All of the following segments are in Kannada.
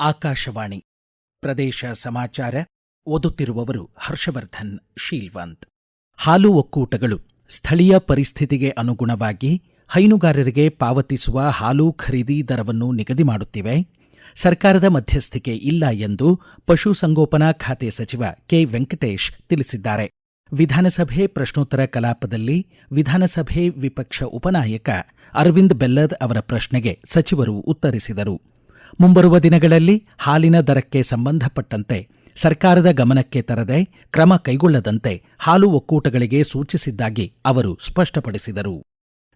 ಆಕಾಶವಾಣಿ. ಪ್ರದೇಶ ಸಮಾಚಾರ ಓದುತ್ತಿರುವವರು ಹರ್ಷವರ್ಧನ್, ಶೀಲ್ವಂತ್. ಹಾಲು ಒಕ್ಕೂಟಗಳು ಸ್ಥಳೀಯ ಪರಿಸ್ಥಿತಿಗೆ ಅನುಗುಣವಾಗಿ ಹೈನುಗಾರರಿಗೆ ಪಾವತಿಸುವ ಹಾಲು ಖರೀದಿ ದರವನ್ನು ನಿಗದಿ ಮಾಡುತ್ತಿವೆ. ಸರ್ಕಾರದ ಮಧ್ಯಸ್ಥಿಕೆ ಇಲ್ಲ ಎಂದು ಪಶುಸಂಗೋಪನಾ ಖಾತೆ ಸಚಿವ ಕೆ. ವೆಂಕಟೇಶ್ ತಿಳಿಸಿದ್ದಾರೆ. ವಿಧಾನಸಭೆ ಪ್ರಶ್ನೋತ್ತರ ಕಲಾಪದಲ್ಲಿ ವಿಧಾನಸಭೆ ವಿಪಕ್ಷ ಉಪನಾಯಕ ಅರವಿಂದ್ ಬೆಲ್ಲದ್ ಅವರ ಪ್ರಶ್ನೆಗೆ ಸಚಿವರು ಉತ್ತರಿಸಿದರು. ಮುಂಬರುವ ದಿನಗಳಲ್ಲಿ ಹಾಲಿನ ದರಕ್ಕೆ ಸಂಬಂಧಪಟ್ಟಂತೆ ಸರ್ಕಾರದ ಗಮನಕ್ಕೆ ತರದೆ ಕ್ರಮ ಕೈಗೊಳ್ಳದಂತೆ ಹಾಲು ಒಕ್ಕೂಟಗಳಿಗೆ ಸೂಚಿಸಿದ್ದಾಗಿ ಅವರು ಸ್ಪಷ್ಟಪಡಿಸಿದರು.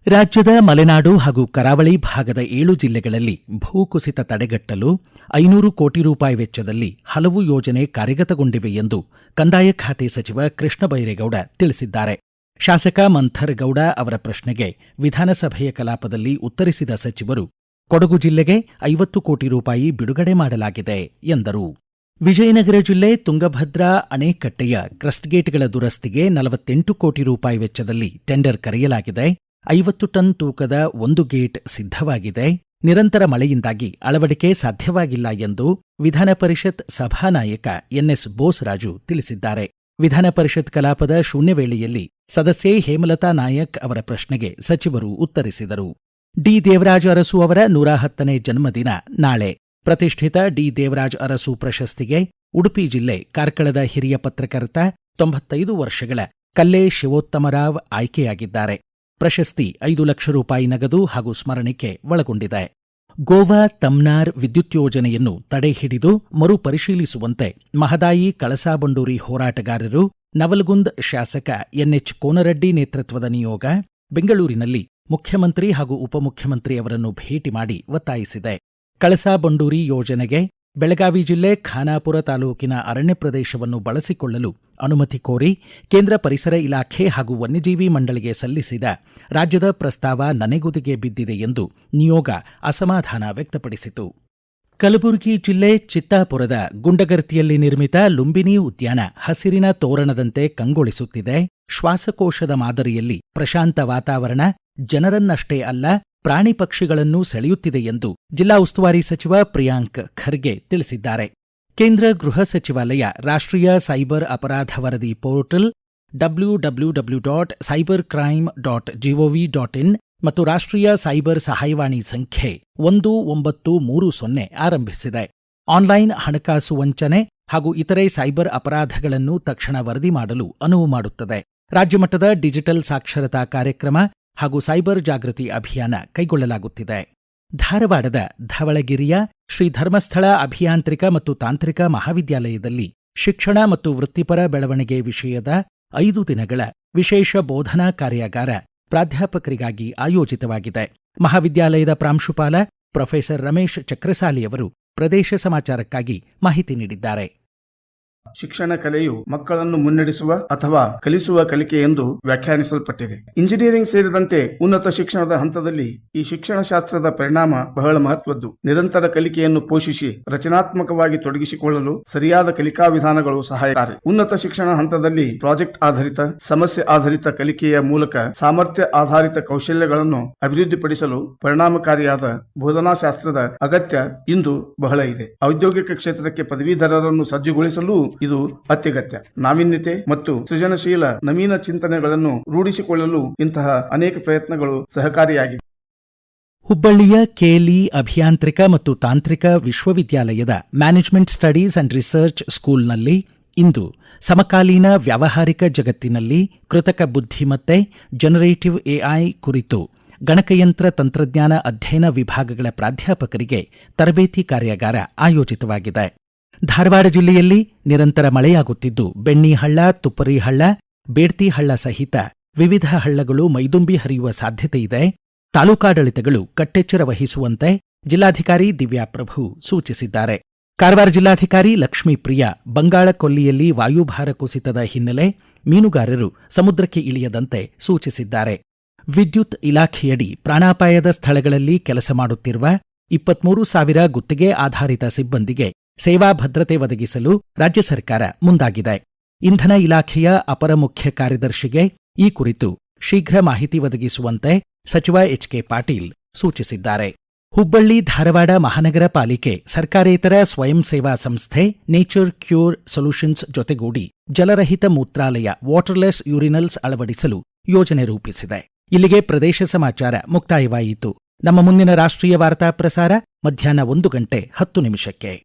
ರಾಜ್ಯದ ಮಲೆನಾಡು ಹಾಗೂ ಕರಾವಳಿ ಭಾಗದ ಏಳು ಜಿಲ್ಲೆಗಳಲ್ಲಿ ಭೂಕುಸಿತ ತಡೆಗಟ್ಟಲು ಐನೂರು ಕೋಟಿ ರೂಪಾಯಿ ವೆಚ್ಚದಲ್ಲಿ ಹಲವು ಯೋಜನೆ ಕಾರ್ಯಗತಗೊಂಡಿವೆ ಎಂದು ಕಂದಾಯ ಖಾತೆ ಸಚಿವ ಕೃಷ್ಣ ಬೈರೇಗೌಡ ತಿಳಿಸಿದ್ದಾರೆ. ಶಾಸಕ ಮಂಥರ್ ಗೌಡ ಅವರ ಪ್ರಶ್ನೆಗೆ ವಿಧಾನಸಭೆಯ ಕಲಾಪದಲ್ಲಿ ಉತ್ತರಿಸಿದ ಸಚಿವರು ಕೊಡಗು ಜಿಲ್ಲೆಗೆ ಐವತ್ತು ಕೋಟಿ ರೂಪಾಯಿ ಬಿಡುಗಡೆ ಮಾಡಲಾಗಿದೆ ಎಂದರು. ವಿಜಯನಗರ ಜಿಲ್ಲೆ ತುಂಗಭದ್ರಾ ಅಣೆಕಟ್ಟೆಯ ಕ್ರಸ್ಟ್ಗೇಟ್ಗಳ ದುರಸ್ತಿಗೆ ನಲವತ್ತೆಂಟು ಕೋಟಿ ರೂಪಾಯಿ ವೆಚ್ಚದಲ್ಲಿ ಟೆಂಡರ್ ಕರೆಯಲಾಗಿದೆ. ಐವತ್ತು ಟನ್ ತೂಕದ ಒಂದು ಗೇಟ್ ಸಿದ್ಧವಾಗಿದೆ. ನಿರಂತರ ಮಳೆಯಿಂದಾಗಿ ಅಳವಡಿಕೆ ಸಾಧ್ಯವಾಗಿಲ್ಲ ಎಂದು ವಿಧಾನ ಪರಿಷತ್ ಸಭಾನಾಯಕ ಎನ್ಎಸ್ ಬೋಸ್ರಾಜು ತಿಳಿಸಿದ್ದಾರೆ. ವಿಧಾನ ಪರಿಷತ್ ಕಲಾಪದ ಶೂನ್ಯ ವೇಳೆಯಲ್ಲಿ ಸದಸ್ಯೆ ಹೇಮಲತಾ ನಾಯಕ್ ಅವರ ಪ್ರಶ್ನೆಗೆ ಸಚಿವರು ಉತ್ತರಿಸಿದರು. ಡಿ. ದೇವರಾಜ ಅರಸು ಅವರ ನೂರ ಹತ್ತನೇ ಜನ್ಮದಿನ ನಾಳೆ. ಪ್ರತಿಷ್ಠಿತ ಡಿ. ದೇವರಾಜ ಅರಸು ಪ್ರಶಸ್ತಿಗೆ ಉಡುಪಿ ಜಿಲ್ಲೆ ಕಾರ್ಕಳದ ಹಿರಿಯ ಪತ್ರಕರ್ತ ತೊಂಬತ್ತೈದು ವರ್ಷಗಳ ಕಲ್ಲೇ ಶಿವೋತ್ತಮರಾವ್ ಆಯ್ಕೆಯಾಗಿದ್ದಾರೆ. ಪ್ರಶಸ್ತಿ ಐದು ಲಕ್ಷ ರೂಪಾಯಿ ನಗದು ಹಾಗೂ ಸ್ಮರಣಿಕೆ ಒಳಗೊಂಡಿದೆ. ಗೋವಾ ತಮ್ನಾರ್ ವಿದ್ಯುತ್ ಯೋಜನೆಯನ್ನು ತಡೆಹಿಡಿದು ಮರುಪರಿಶೀಲಿಸುವಂತೆ ಮಹದಾಯಿ ಕಳಸಾಬಂಡೂರಿ ಹೋರಾಟಗಾರರು ನವಲಗುಂದ್ ಶಾಸಕ ಎನ್ಎಚ್ ಕೋನರೆಡ್ಡಿ ನೇತೃತ್ವದ ನಿಯೋಗ ಬೆಂಗಳೂರಿನಲ್ಲಿ ಮುಖ್ಯಮಂತ್ರಿ ಹಾಗೂ ಉಪಮುಖ್ಯಮಂತ್ರಿಯವರನ್ನು ಭೇಟಿ ಮಾಡಿ ಒತ್ತಾಯಿಸಿದೆ. ಕಳಸಾ ಬಂಡೂರಿ ಯೋಜನೆಗೆ ಬೆಳಗಾವಿ ಜಿಲ್ಲೆ ಖಾನಾಪುರ ತಾಲೂಕಿನ ಅರಣ್ಯ ಪ್ರದೇಶವನ್ನು ಬಳಸಿಕೊಳ್ಳಲು ಅನುಮತಿ ಕೋರಿ ಕೇಂದ್ರ ಪರಿಸರ ಇಲಾಖೆ ಹಾಗೂ ವನ್ಯಜೀವಿ ಮಂಡಳಿಗೆ ಸಲ್ಲಿಸಿದ ರಾಜ್ಯದ ಪ್ರಸ್ತಾವ ನನೆಗುದಿಗೆ ಬಿದ್ದಿದೆ ಎಂದು ನಿಯೋಗ ಅಸಮಾಧಾನ ವ್ಯಕ್ತಪಡಿಸಿತು. ಕಲಬುರಗಿ ಜಿಲ್ಲೆ ಚಿತ್ತಾಪುರದ ಗುಂಡಗರ್ತಿಯಲ್ಲಿ ನಿರ್ಮಿತ ಲುಂಬಿನಿ ಉದ್ಯಾನ ಹಸಿರಿನ ತೋರಣದಂತೆ ಕಂಗೊಳಿಸುತ್ತಿದೆ. ಶ್ವಾಸಕೋಶದ ಮಾದರಿಯಲ್ಲಿ ಪ್ರಶಾಂತ ವಾತಾವರಣ ಜನರನ್ನಷ್ಟೇ ಅಲ್ಲ, ಪ್ರಾಣಿ ಪಕ್ಷಿಗಳನ್ನು ಸೆಳೆಯುತ್ತಿದೆ ಎಂದು ಜಿಲ್ಲಾ ಉಸ್ತುವಾರಿ ಸಚಿವ ಪ್ರಿಯಾಂಕ್ ಖರ್ಗೆ ತಿಳಿಸಿದ್ದಾರೆ. ಕೇಂದ್ರ ಗೃಹ ಸಚಿವಾಲಯ ರಾಷ್ಟ್ರೀಯ ಸೈಬರ್ ಅಪರಾಧ ವರದಿ portal W W W dot cyber crime dot gov dot in ಮತ್ತು ರಾಷ್ಟ್ರೀಯ ಸೈಬರ್ ಸಹಾಯವಾಣಿ ಸಂಖ್ಯೆ ಒಂದು ಒಂಬತ್ತು ಮೂರು ಸೊನ್ನೆ ಆರಂಭಿಸಿದೆ. ಆನ್ಲೈನ್ ಹಣಕಾಸು ವಂಚನೆ ಹಾಗೂ ಇತರೆ ಸೈಬರ್ ಅಪರಾಧಗಳನ್ನು ತಕ್ಷಣ ವರದಿ ಮಾಡಲು ಅನುವು ಮಾಡುತ್ತದೆ. ರಾಜ್ಯಮಟ್ಟದ ಡಿಜಿಟಲ್ ಸಾಕ್ಷರತಾ ಕಾರ್ಯಕ್ರಮ ಹಾಗೂ ಸೈಬರ್ ಜಾಗೃತಿ ಅಭಿಯಾನ ಕೈಗೊಳ್ಳಲಾಗುತ್ತಿದೆ. ಧಾರವಾಡದ ಧವಳಗಿರಿಯ ಶ್ರೀ ಧರ್ಮಸ್ಥಳ ಅಭಿಯಾಂತ್ರಿಕ ಮತ್ತು ತಾಂತ್ರಿಕ ಮಹಾವಿದ್ಯಾಲಯದಲ್ಲಿ ಶಿಕ್ಷಣ ಮತ್ತು ವೃತ್ತಿಪರ ಬೆಳವಣಿಗೆ ವಿಷಯದ ಐದು ದಿನಗಳ ವಿಶೇಷ ಬೋಧನಾ ಕಾರ್ಯಾಗಾರ ಪ್ರಾಧ್ಯಾಪಕರಿಗಾಗಿ ಆಯೋಜಿತವಾಗಿದೆ. ಮಹಾವಿದ್ಯಾಲಯದ ಪ್ರಾಂಶುಪಾಲ ಪ್ರೊಫೆಸರ್ ರಮೇಶ್ ಚಕ್ರಸಾಲಿಯವರು ಪ್ರದೇಶ ಸಮಾಚಾರಕ್ಕಾಗಿ ಮಾಹಿತಿ ನೀಡಿದ್ದಾರೆ. ಶಿಕ್ಷಣ ಕಲೆಯು ಮಕ್ಕಳನ್ನು ಮುನ್ನಡೆಸುವ ಅಥವಾ ಕಲಿಸುವ ಕಲಿಕೆ ಎಂದು ವ್ಯಾಖ್ಯಾನಿಸಲ್ಪಟ್ಟಿದೆ. ಇಂಜಿನಿಯರಿಂಗ್ ಸೇರಿದಂತೆ ಉನ್ನತ ಶಿಕ್ಷಣದ ಹಂತದಲ್ಲಿ ಈ ಶಿಕ್ಷಣ ಶಾಸ್ತ್ರದ ಪರಿಣಾಮ ಬಹಳ ಮಹತ್ವದ್ದು. ನಿರಂತರ ಕಲಿಕೆಯನ್ನು ಪೋಷಿಸಿ ರಚನಾತ್ಮಕವಾಗಿ ತೊಡಗಿಸಿಕೊಳ್ಳಲು ಸರಿಯಾದ ಕಲಿಕಾ ವಿಧಾನಗಳು ಸಹಾಯಕಾರಿ. ಉನ್ನತ ಶಿಕ್ಷಣ ಹಂತದಲ್ಲಿ ಪ್ರಾಜೆಕ್ಟ್ ಆಧಾರಿತ, ಸಮಸ್ಯೆ ಆಧಾರಿತ ಕಲಿಕೆಯ ಮೂಲಕ ಸಾಮರ್ಥ್ಯ ಆಧಾರಿತ ಕೌಶಲ್ಯಗಳನ್ನು ಅಭಿವೃದ್ಧಿಪಡಿಸಲು ಪರಿಣಾಮಕಾರಿಯಾದ ಬೋಧನಾಶಾಸ್ತ್ರದ ಅಗತ್ಯ ಇಂದು ಬಹಳ ಇದೆ. ಔದ್ಯೋಗಿಕ ಕ್ಷೇತ್ರಕ್ಕೆ ಪದವೀಧರರನ್ನು ಸಜ್ಜುಗೊಳಿಸಲು ಇದು ಅತ್ಯಗತ್ಯ. ನಾವೀನ್ಯತೆ ಮತ್ತು ಸೃಜನಶೀಲ ನವೀನ ಚಿಂತನೆಗಳನ್ನು ರೂಢಿಸಿಕೊಳ್ಳಲು ಇಂತಹ ಅನೇಕ ಪ್ರಯತ್ನಗಳು ಸಹಕಾರಿಯಾಗಿವೆ. ಹುಬ್ಬಳ್ಳಿಯ ಕೇಲಿ ಅಭಿಯಾಂತ್ರಿಕ ಮತ್ತು ತಾಂತ್ರಿಕ ವಿಶ್ವವಿದ್ಯಾಲಯದ ಮ್ಯಾನೇಜ್ಮೆಂಟ್ ಸ್ಟಡೀಸ್ ಅಂಡ್ ರಿಸರ್ಚ್ ಸ್ಕೂಲ್ನಲ್ಲಿ ಇಂದು ಸಮಕಾಲೀನ ವ್ಯಾವಹಾರಿಕ ಜಗತ್ತಿನಲ್ಲಿ ಕೃತಕ ಬುದ್ಧಿಮತ್ತೆ ಜನರೇಟಿವ್ ಎಐ ಕುರಿತು ಗಣಕಯಂತ್ರ ತಂತ್ರಜ್ಞಾನ ಅಧ್ಯಯನ ವಿಭಾಗಗಳ ಪ್ರಾಧ್ಯಾಪಕರಿಗೆ ತರಬೇತಿ ಕಾರ್ಯಾಗಾರ ಆಯೋಜಿತವಾಗಿದೆ. ಧಾರವಾಡ ಜಿಲ್ಲೆಯಲ್ಲಿ ನಿರಂತರ ಮಳೆಯಾಗುತ್ತಿದ್ದು, ಬೆಣ್ಣಿಹಳ್ಳ, ತುಪ್ಪರಿಹಳ್ಳ, ಬೇಡ್ತಿಹಳ್ಳ ಸಹಿತ ವಿವಿಧ ಹಳ್ಳಗಳು ಮೈದುಂಬಿ ಹರಿಯುವ ಸಾಧ್ಯತೆ ಇದೆ. ತಾಲೂಕಾಡಳಿತಗಳು ಕಟ್ಟೆಚ್ಚರ ವಹಿಸುವಂತೆ ಜಿಲ್ಲಾಧಿಕಾರಿ ದಿವ್ಯಾಪ್ರಭು ಸೂಚಿಸಿದ್ದಾರೆ. ಕಾರವಾರ ಜಿಲ್ಲಾಧಿಕಾರಿ ಲಕ್ಷ್ಮೀಪ್ರಿಯ ಬಂಗಾಳ ಕೊಲ್ಲಿಯಲ್ಲಿ ವಾಯುಭಾರ ಕುಸಿತದ ಹಿನ್ನೆಲೆ ಮೀನುಗಾರರು ಸಮುದ್ರಕ್ಕೆ ಇಳಿಯದಂತೆ ಸೂಚಿಸಿದ್ದಾರೆ. ವಿದ್ಯುತ್ ಇಲಾಖೆಯಡಿ ಪ್ರಾಣಾಪಾಯದ ಸ್ಥಳಗಳಲ್ಲಿ ಕೆಲಸ ಮಾಡುತ್ತಿರುವ ಇಪ್ಪತ್ಮೂರು ಸಾವಿರ ಗುತ್ತಿಗೆ ಆಧಾರಿತ ಸಿಬ್ಬಂದಿಗೆ ಸೇವಾ ಭದ್ರತೆ ಒದಗಿಸಲು ರಾಜ್ಯ ಸರ್ಕಾರ ಮುಂದಾಗಿದೆ. ಇಂಧನ ಇಲಾಖೆಯ ಅಪರ ಮುಖ್ಯ ಕಾರ್ಯದರ್ಶಿಗೆ ಈ ಕುರಿತು ಶೀಘ್ರ ಮಾಹಿತಿ ಒದಗಿಸುವಂತೆ ಸಚಿವ ಎಚ್ಕೆ ಪಾಟೀಲ್ ಸೂಚಿಸಿದ್ದಾರೆ. ಹುಬ್ಬಳ್ಳಿ, ಧಾರವಾಡ ಮಹಾನಗರ ಪಾಲಿಕೆ ಸರ್ಕಾರೇತರ ಸ್ವಯಂ ಸೇವಾ ಸಂಸ್ಥೆ ನೇಚರ್ ಕ್ಯೂರ್ ಸೊಲ್ಯೂಷನ್ಸ್ ಜೊತೆಗೂಡಿ ಜಲರಹಿತ ಮೂತ್ರಾಲಯ ವಾಟರ್ಲೆಸ್ ಯೂರಿನಲ್ಸ್ ಅಳವಡಿಸಲು ಯೋಜನೆ ರೂಪಿಸಿದೆ. ಇಲ್ಲಿಗೆ ಪ್ರದೇಶ ಸಮಾಚಾರ ಮುಕ್ತಾಯವಾಯಿತು. ನಮ್ಮ ಮುಂದಿನ ರಾಷ್ಟ್ರೀಯ ವಾರ್ತಾ ಪ್ರಸಾರ ಮಧ್ಯಾಹ್ನ ಒಂದು ಗಂಟೆ ಹತ್ತು ನಿಮಿಷಕ್ಕೆ.